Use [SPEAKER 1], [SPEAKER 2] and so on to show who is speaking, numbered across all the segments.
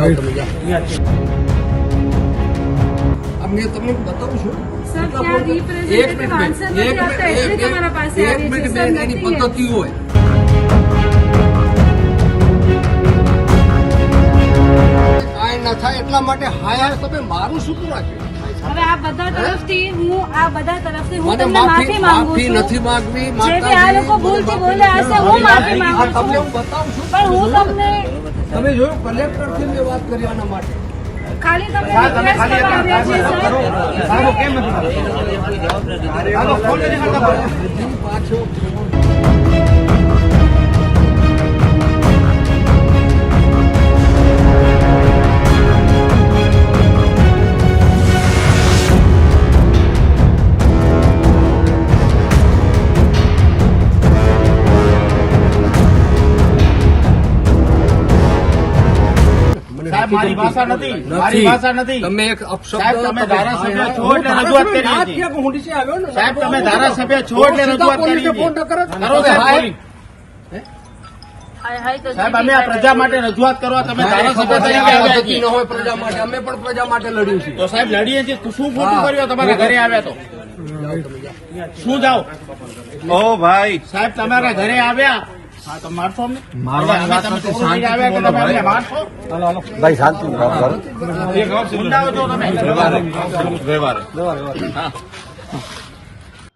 [SPEAKER 1] જાઓ તમે જાઓ. મેં તમને બતાવું છું. એક મિનિટ એક મિનિટ, એની પદ્ધતિ હોય. ના થાય એટલા માટે હાય હાય તમે મારું શું રાખ્યું
[SPEAKER 2] હવે આ બધા તરફથી હું આ બધા તરફથી હું તમને
[SPEAKER 1] માફી
[SPEAKER 2] માફી માંગુ છું.
[SPEAKER 1] નથી માંગવી
[SPEAKER 2] જે આ લોકો ભૂલથી બોલ્યા હશે હું માફી માંગુ
[SPEAKER 1] તમને
[SPEAKER 2] છું.
[SPEAKER 1] હું બતાવું છું.
[SPEAKER 2] પણ હું તમને
[SPEAKER 1] તમે જોયું કલેક્ટરથી મેં વાત કરી આના માટે.
[SPEAKER 2] ખાલી તમે રિક્વેસ્ટ કરવા આવ્યા
[SPEAKER 3] મારી ભાષા નથી. મારી ભાષા નથી.
[SPEAKER 1] તમે એક અપશબ્દ
[SPEAKER 3] સાહેબ, તમે
[SPEAKER 1] તમે
[SPEAKER 3] ધારાસભ્ય છો એટલે રજૂઆત. સાહેબ, તમે ધારાસભ્ય છો એટલે રજૂઆત
[SPEAKER 1] પોલીસે ફોન કરો
[SPEAKER 3] સાહેબ,
[SPEAKER 1] હાય.
[SPEAKER 3] પોલીસ. સાહેબ અમે આ પ્રજા માટે રજૂઆત કરવા તમે ધારાસભ્ય તરીકે આવ્યા છીએ.
[SPEAKER 1] ન હોય પ્રજા માટે અમે પણ પ્રજા માટે લડ્યું છે
[SPEAKER 3] તો સાહેબ લડીએ છીએ તો શું ખોટું. કર્યું તમારા ઘરે આવ્યા તો શું જાઓ
[SPEAKER 4] ઓ ભાઈ
[SPEAKER 3] સાહેબ તમારા ઘરે આવ્યા
[SPEAKER 4] ભાઈ. શાંતિ
[SPEAKER 3] ગુંડાઓ છો તમે.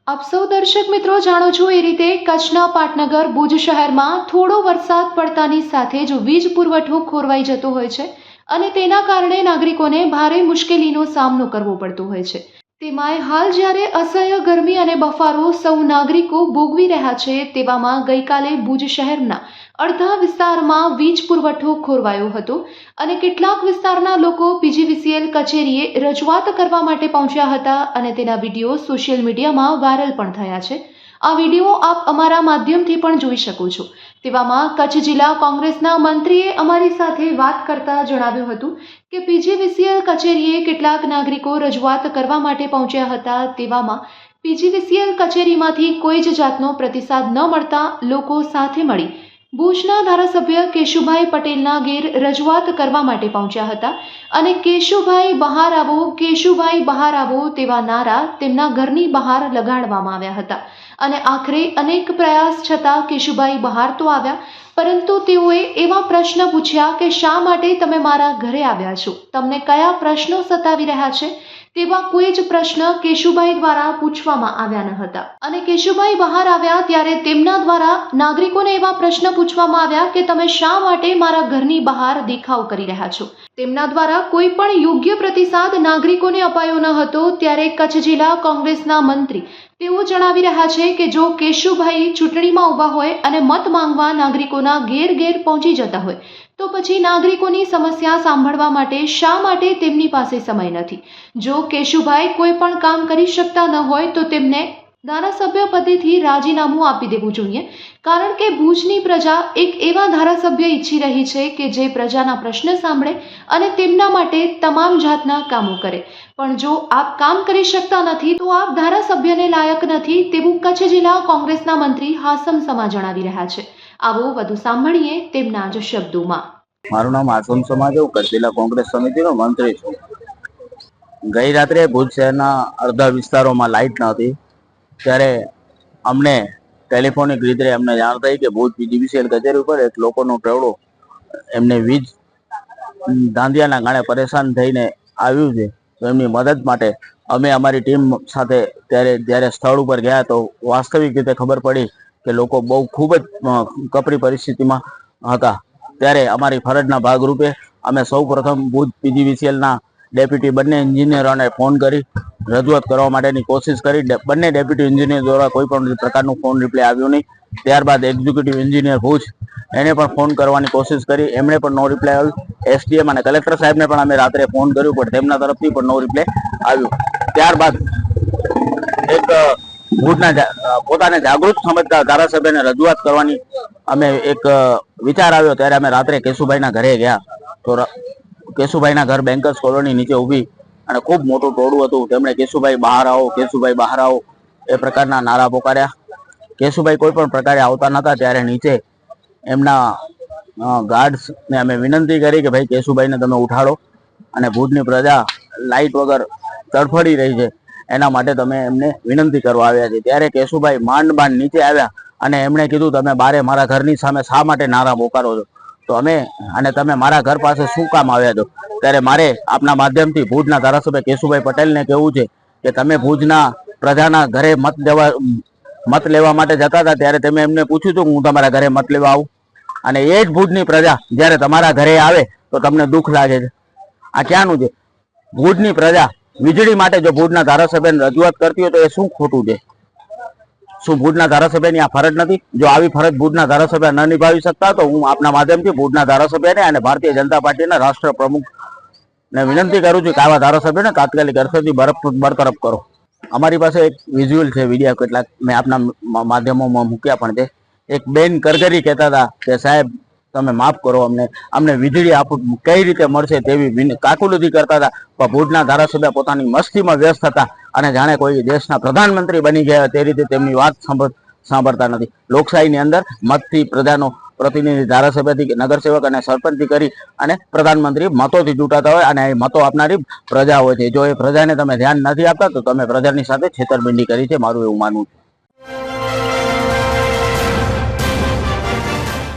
[SPEAKER 5] આપ સૌ દર્શક મિત્રો જાણો છો એ રીતે કચ્છના પાટનગર ભુજ શહેરમાં થોડો વરસાદ પડતાની સાથે જ વીજ પુરવઠો ખોરવાઈ જતો હોય છે અને તેના કારણે નાગરિકોને ભારે મુશ્કેલીનો સામનો કરવો પડતો હોય છે. તેમાંય હાલ જ્યારે અસહ્ય ગરમી અને બફારો સૌ નાગરિકો ભોગવી રહ્યા છે, તેવામાં ગઈકાલે ભુજ શહેરના અડધા વિસ્તારમાં વીજ પુરવઠો ખોરવાયો હતો અને કેટલાક વિસ્તારના લોકો પીજીવીસીએલ કચેરીએ રજૂઆત કરવા માટે પહોંચ્યા હતા અને તેના વીડિયો સોશિયલ મીડિયામાં વાયરલ પણ થયા છે. આ વીડિયો આપ અમારા માધ્યમથી પણ જોઈ શકો છો. તેવામાં કચ્છ જિલ્લા કોંગ્રેસના મંત્રીએ અમારી સાથે વાત કરતા જણાવ્યું હતું કે પીજીવીસીએલ કચેરીએ કેટલાક નાગરિકો રજૂઆત કરવા માટે પહોંચ્યા હતા તેવામાં પીજીવીસીએલ કચેરીમાંથી કોઈ જ જાતનો પ્રતિસાદ ન મળતા લોકો સાથે મળી ભુજના ધારાસભ્ય કેશુભાઈ પટેલના ઘેર રજૂઆત કરવા માટે પહોંચ્યા હતા અને કેશુભાઈ બહાર આવો, કેશુભાઈ બહાર આવો તેવા નારા તેમના ઘરની બહાર લગાડવામાં આવ્યા હતા. અને આખરે અનેક પ્રયાસ છતાં કેશુભાઈ બહાર તો આવ્યા, પરંતુ તેઓએ એવા પ્રશ્ન પૂછ્યા કે શા માટે તમે મારા ઘરે આવ્યા છો? તમને કયા પ્રશ્નો સતાવી રહ્યા છે? તેવા કોઈ જ પ્રશ્ન કેશુભાઈ દ્વારા પૂછવામાં આવ્યા ન હતા. અને કેશુભાઈ બહાર આવ્યા ત્યારે તેમના દ્વારા નાગરિકોને એવા પ્રશ્ન પૂછવામાં આવ્યા કે તમે શા માટે મારા ઘરની બહાર દેખાવ કરી રહ્યા છો? તેમના દ્વારા કોઈ પણ યોગ્ય પ્રતિસાદ નાગરિકોને અપાયો ન હતો ત્યારે કચ્છ જિલ્લા કોંગ્રેસના મંત્રી તેઓ જણાવી રહ્યા છે કે જો કેશુભાઈ ચૂંટણીમાં ઊભા હોય અને મત માંગવા નાગરિકોના ઘેર ઘેર પહોંચી જતા હોય, તો પછી નાગરિકોની સમસ્યા સાંભળવા માટે શા માટે તેમની પાસે સમય નથી? જો કેશુભાઈ કોઈ પણ કામ કરી શકતા ન હોય, તો તેમને ધારાસભ્ય પદેથી રાજીનામું આપી દેવું જોઈએ. કારણ કે ભુજની પ્રજા એક એવા ધારાસભ્ય ઈચ્છી રહી છે કે જે પ્રજાના પ્રશ્ન સાંભળે અને તેમના માટે તમામ જાતના કામો કરે. પણ જો આપ કામ કરી શકતા નથી, તો આપ ધારાસભ્યને લાયક નથી તેવું કચ્છ જિલ્લા કોંગ્રેસના મંત્રી હાસમ સમા જણાવી રહ્યા છે. આવો વધુ સાંભળીએ તેમના જ શબ્દોમાં.
[SPEAKER 4] મારું નામ આસમ સમાજ હું કચ્છ જિલ્લા કોંગ્રેસ સમિતિનો મંત્રી છું. ગઈ રાત્રે ભુજ શહેરના અડધા વિસ્તારોમાં લાઇટ નહોતી. ત્યારે અમને ટેલિફોનિક રીતે અમને જાણ થઈ કે ભુજ પીજીવીસીએલ કચેરી ઉપર એક લોકોનો ટોળો એમને વીજ ધાંધિયાના ગાણે પરેશાન થઈને આવ્યું છે. તો એમની મદદ માટે અમે અમારી ટીમ સાથે ત્યારે જ્યારે સ્થળ ઉપર ગયા તો વાસ્તવિક રીતે ખબર પડી કે લોકો બહુ ખૂબ જ કપરી પરિસ્થિતિમાં હતા. ત્યારે અમારી ફરજના ભાગરૂપે અમે સૌ પ્રથમ ભુજ પીજીવીસીએલના ડેપ્યુટી બંને એન્જિનિયરોને ફોન કરી રજૂઆત કરવા માટેની કોશિશ કરી. બંને ડેપ્યુટી એન્જિનિયર દ્વારા કોઈ પણ પ્રકારનું ફોન રિપ્લાય આવ્યું નહીં. ત્યારબાદ એક્ઝિક્યુટિવ એન્જિનિયર ભુજ એને પણ ફોન કરવાની કોશિશ કરી. એમણે પણ નો રિપ્લાય આવ્યો એસડીએમ અને કલેક્ટર સાહેબને પણ અમે રાત્રે ફોન કર્યું, પણ તેમના તરફથી પણ નો રિપ્લાય આવ્યું. ત્યારબાદ એક ભુજના પોતાને જાગૃત સમજતા ધારાસભ્યને રજૂઆત કરવાની અમે એક વિચાર આવ્યો. ત્યારે અમે રાત્રે કેશુભાઈના ઘરે ગયા. તો કેશુભાઈના ઘર બેન્કર્સ કોલોની નીચે ઊભી અને ખૂબ મોટું ટોળું હતું. તેમણે કેશુભાઈ બહાર આવો, કેશુભાઈ બહાર આવો, એ પ્રકારના નારા પોકાર્યા. કેશુભાઈ કોઈ પણ પ્રકારે આવતા નહોતા ત્યારે નીચે એમના ગાર્ડ્સને અમે વિનંતી કરી કે ભાઈ કેશુભાઈને તમે ઉઠાડો અને ભુજની પ્રજા લાઇટ વગર તડફડી રહી છે. એના માટે તમે એમને વિનંતી કરવા આવ્યા છે. ત્યારે કેશુભાઈ માંડ માંડ નીચે આવ્યા અને એમણે કીધું, તમે બારે મારા ઘરની સામે શા માટે નારા પોકારો છો? તો અમે અને તમે મારા ઘર પાસે શું કામ આવ્યા છો? ત્યારે મારે આપના માધ્યમથી ભુજના ધારાસભ્ય કેશુભાઈ પટેલને કહેવું છે કે તમે ભુજના પ્રજાના ઘરે મત દેવા, મત લેવા માટે જતા હતા ત્યારે તમે એમને પૂછ્યું હતું હું તમારા ઘરે મત લેવા આવું. અને એ જ ભુજની પ્રજા જ્યારે તમારા ઘરે આવે તો તમને દુઃખ લાગે છે. આ ક્યાંનું છે? ભુજની પ્રજા વીજળી માટે જો ભુજના ધારાસભ્યને રજૂઆત કરતી હોય તો એ શું ખોટું છે? શું ભુજના ધારાસભ્યની આ ફરજ નથી? જો આવી ફરજ ભુજના ધારાસભ્ય ન નિભાવી શકતા તો હું આપના માધ્યમથી ભુજના ધારાસભ્યને અને ભારતીય જનતા પાર્ટીના રાષ્ટ્ર પ્રમુખ ને વિનંતી કરું છું કે આવા ધારાસભ્યને તાત્કાલિક અસરથી બરફ બરતરફ કરો. અમારી પાસે એક વિઝ્યુઅલ છે વીડિયો કેટલાક મેં આપના માધ્યમોમાં મૂક્યા પણ છે. એક બેન કરગરી કહેતા હતા કે સાહેબ તમે માફ કરો અમને. અમને વીજળી આપ, કઈ રીતે મળશે તેવી કાકુલુદી કરતા હતા. પણ ભુજના ધારાસભ્ય પોતાની મસ્તીમાં વ્યસ્ત હતા અને જાણે કોઈ દેશના પ્રધાનમંત્રી બની ગયા તે રીતે તેમની વાત સાંભળ- સાંભળતા નથી. લોકશાહીની અંદર મતથી પ્રજાનો પ્રતિનિધિ ધારાસભ્યથી કે નગરસેવક અને સરપંચથી કરી અને પ્રધાનમંત્રી મતોથી ચૂંટાતા હોય અને એ મતો આપનારી પ્રજા હોય છે. જો એ પ્રજાને તમે ધ્યાન નથી આપતા, તો તમે પ્રજાની સાથે છેતરપિંડી કરી છે. મારું એવું માનવું છે.